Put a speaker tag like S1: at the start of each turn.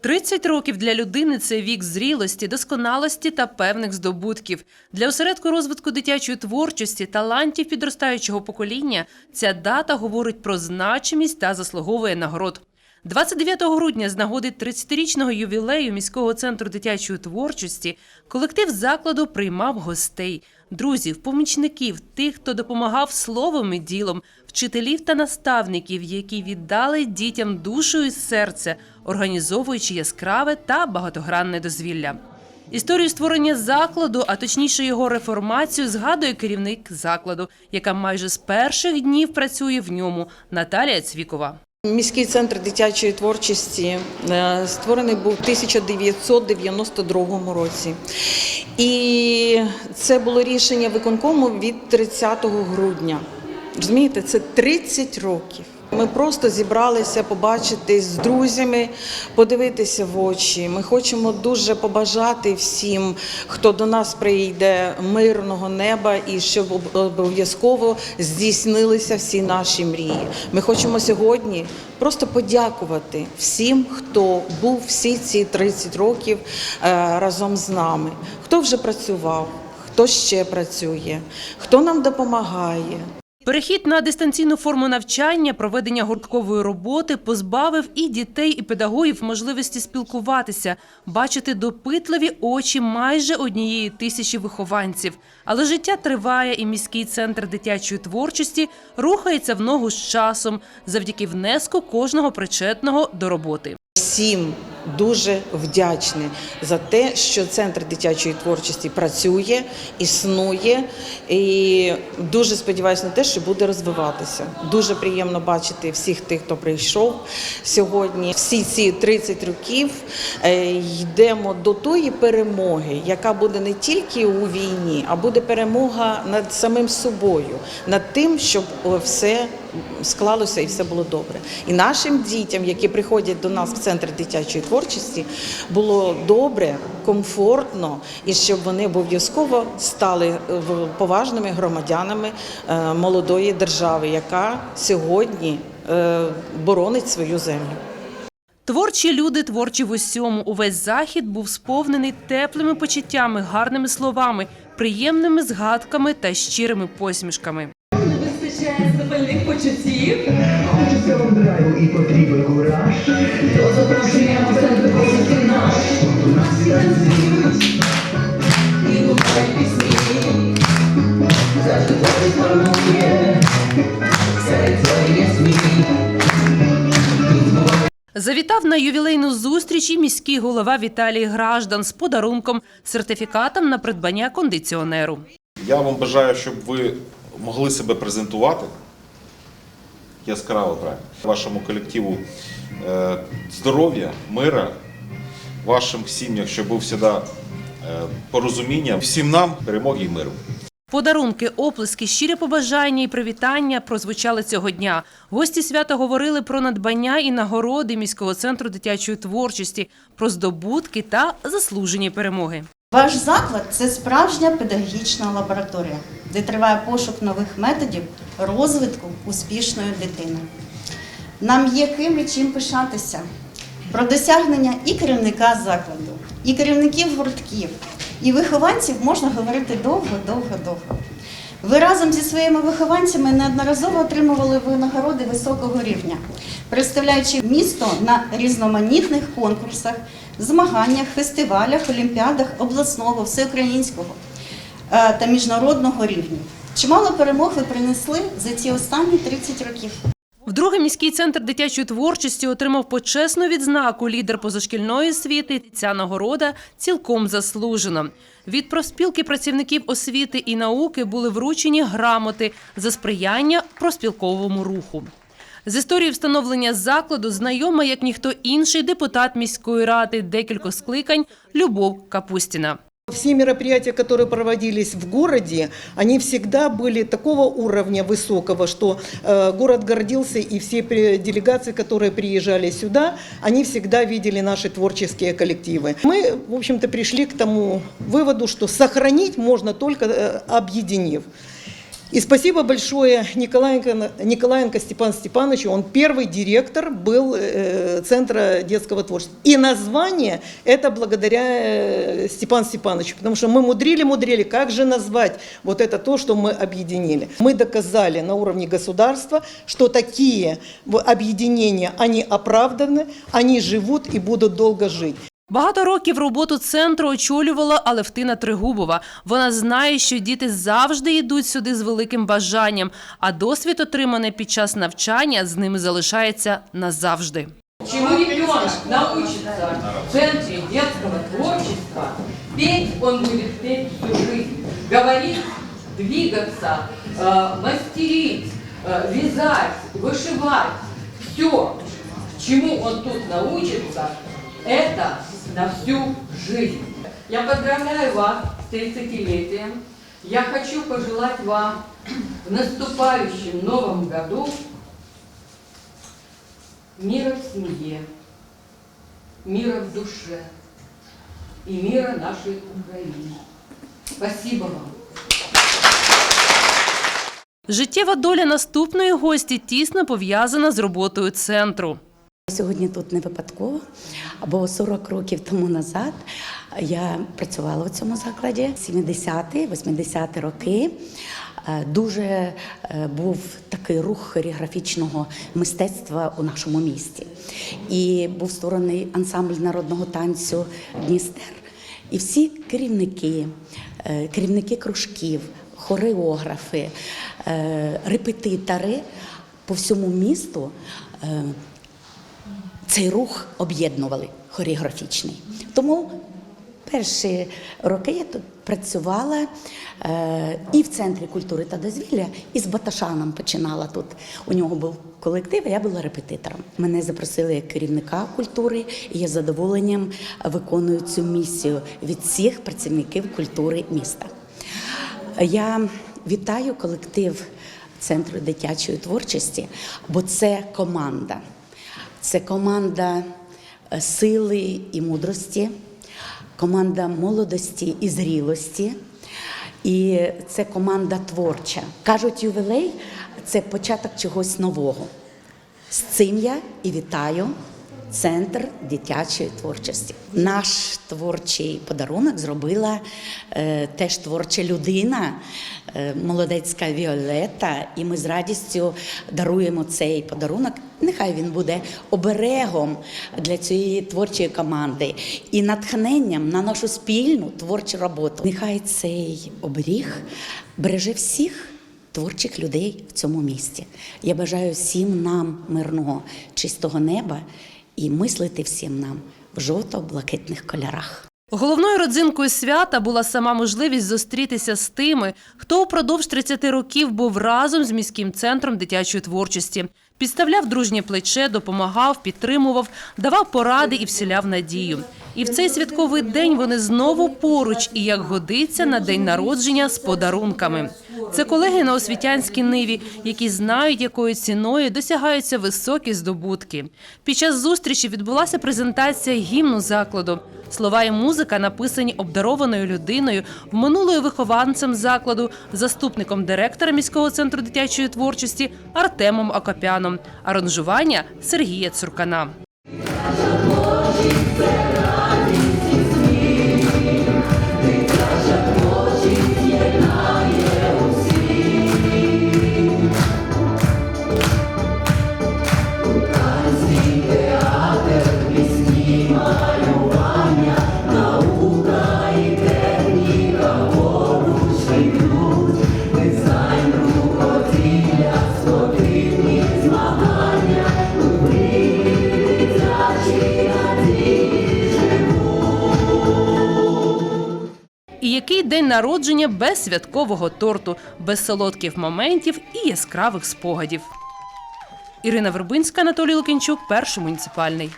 S1: 30 років для людини це вік зрілості, досконалості та певних здобутків. Для осередку розвитку дитячої творчості, талантів підростаючого покоління ця дата говорить про значимість та заслуговує нагород. 29 грудня з нагоди 30-річного ювілею міського центру дитячої творчості колектив закладу приймав гостей, друзів, помічників, тих, хто допомагав словом і ділом, вчителів та наставників, які віддали дітям душу і серце, організовуючи яскраве та багатогранне дозвілля. Історію створення закладу, а точніше його реформацію, згадує керівник закладу, яка майже з перших днів працює в ньому Наталія Цвікова.
S2: Міський центр дитячої творчості е, створений був у 1992 році. І це було рішення виконкому від 30 грудня. Розумієте, це 30 років. Ми просто зібралися побачити з друзями, подивитися в очі. Ми хочемо дуже побажати всім, хто до нас прийде, мирного неба і щоб обов'язково здійснилися всі наші мрії. Ми хочемо сьогодні просто подякувати всім, хто був всі ці 30 років е, разом з нами, хто вже працював, хто ще працює, хто нам допомагає.
S1: Перехід на дистанційну форму навчання, проведення гурткової роботи позбавив і дітей, і педагогів можливості спілкуватися, бачити допитливі очі майже однієї тисячі вихованців. Але життя триває, і міський центр дитячої творчості рухається в ногу з часом завдяки внеску кожного причетного до роботи.
S2: Всім дуже вдячні за те, що центр дитячої творчості працює, існує, і дуже сподіваюся на те, що буде розвиватися. Дуже приємно бачити всіх тих, хто прийшов сьогодні. Всі ці 30 років е, йдемо до тої перемоги, яка буде не тільки у війні, а буде перемога над самим собою, над тим, щоб все склалося і все було добре. І нашим дітям, які приходять до нас в центр дитячої творчості, було добре, комфортно, і щоб вони обов'язково стали е, поважними громадянами е, молодої держави, яка сьогодні е, боронить свою землю.
S1: Творчі люди творчі в усьому. Увесь захід був сповнений теплими почуттями, гарними словами, приємними згадками та щирими посмішками.
S3: Почуттів.
S4: Хочеться вам драйву і потрібен кураж.
S3: То запрошуємо центр позитив наш.
S4: У нас всі танцюють.
S3: І лунають пісні. Завжди хтось гармонує. Серед твоїх сміх.
S1: Завітав на ювілейну зустріч і міський голова Віталій Граждан з подарунком сертифікатом на придбання кондиціонеру.
S5: Я вам бажаю, щоб ви могли себе презентувати яскраво правильно. Вашому колективу е, здоров'я, мира, вашим сім'ям, щоб був завжди е, порозуміння, всім нам перемоги і миру.
S1: Подарунки, оплески, щирі побажання і привітання прозвучали цього дня. Гості свята говорили про надбання і нагороди міського центру дитячої творчості, про здобутки та заслужені перемоги.
S6: Ваш заклад це справжня педагогічна лабораторія, де триває пошук нових методів розвитку успішної дитини. Нам є ким і чим пишатися. Про досягнення і керівника закладу, і керівників гуртків, і вихованців можна говорити довго, довго, довго. Ви разом зі своїми вихованцями неодноразово отримували винагороди високого рівня, представляючи місто на різноманітних конкурсах, змаганнях, фестивалях, олімпіадах обласного, всеукраїнського та міжнародного рівня. Чимало перемог ви принесли за ці останні 30 років.
S1: Вдруге міський центр дитячої творчості отримав почесну відзнаку лідер позашкільної освіти. Ця нагорода цілком заслужена. Від профспілки працівників освіти і науки були вручені грамоти за сприяння проспілковому руху. З історії встановлення закладу знайома, як ніхто інший, депутат міської ради декількох скликань Любов Капустіна.
S7: Все мероприятия, которые проводились в городе, они всегда были такого уровня высокого, что э, город гордился, и все при- делегации, которые приезжали сюда, они всегда видели наши творческие коллективы. Мы, в общем-то, пришли к тому выводу, что сохранить можно только э, объединив. И спасибо большое Николаенко, Николаенко Степан Степановичу. Он первый директор был э, Центра детского творчества. И название это благодаря э, Степану Степановичу. Потому что мы мудрили-мудрили, как же назвать вот это то, что мы объединили. Мы доказали на уровне государства, что такие объединения, они оправданы, они живут и будут долго жить.
S1: Багато років роботу центру очолювала Алевтина Тригубова. Вона знає, що діти завжди йдуть сюди з великим бажанням, а досвід, отриманий під час навчання, з ними залишається назавжди.
S8: Чему ребенок научится в центре детского творчества, петь он будет петь всю жизнь, говорить, двигаться, э, мастерить, э, вязать, вышивать. Все, чему он тут научится, это на всю жизнь. Я поздравляю вас с 30-летием. Я хочу пожелать вам в наступающем новом году мира в семье, мира в душе и мира нашей Украине. Спасибо вам.
S1: Життєва доля наступної гості тісно пов'язана з роботою центру.
S9: Сьогодні тут не випадково, бо 40 років тому назад я працювала в цьому закладі 70-ті, 80-ті роки. Е, Дуже е, був такий рух хореографічного мистецтва у нашому місті. І був створений ансамбль народного танцю Дністер. І всі керівники, е, керівники кружків, хореографи, репетитори по всьому місту цей рух об'єднували хореографічний. Тому перші роки я тут працювала е, і в центрі культури та дозвілля, і з Баташаном починала тут. У нього був колектив, а я була репетитором. Мене запросили як керівника культури, і я з задоволенням виконую цю місію від всіх працівників культури міста. Я вітаю колектив Центру дитячої творчості, бо це команда. Це команда е, сили і мудрості, команда молодості і зрілості. І це команда творча. Кажуть, ювілей це початок чогось нового. З цим я і вітаю Центр дитячої творчості. Наш творчий подарунок зробила е, теж творча людина, е, молодецька Віолета, і ми з радістю даруємо цей подарунок. Нехай він буде оберегом для цієї творчої команди і натхненням на нашу спільну творчу роботу. Нехай цей оберіг береже всіх творчих людей в цьому місті. Я бажаю всім нам мирного, чистого неба і мислити всім нам в жовто-блакитних кольорах.
S1: Головною родзинкою свята була сама можливість зустрітися з тими, хто упродовж 30 років був разом з міським центром дитячої творчості. Підставляв дружнє плече, допомагав, підтримував, давав поради і вселяв надію. І в цей святковий день вони знову поруч, і як годиться на день народження з подарунками. Це колеги на освітянській ниві, які знають, якою ціною досягаються високі здобутки. Під час зустрічі відбулася презентація гімну закладу. Слова і музика написані обдарованою людиною, минулою вихованцем закладу, заступником директора міського центру дитячої творчості Артемом Акопяном. Аранжування Сергія Цуркана. І який день народження без святкового торту, без солодких моментів і яскравих спогадів. Ірина Вербинська, Анатолій Лукінчук, перший муніципальний.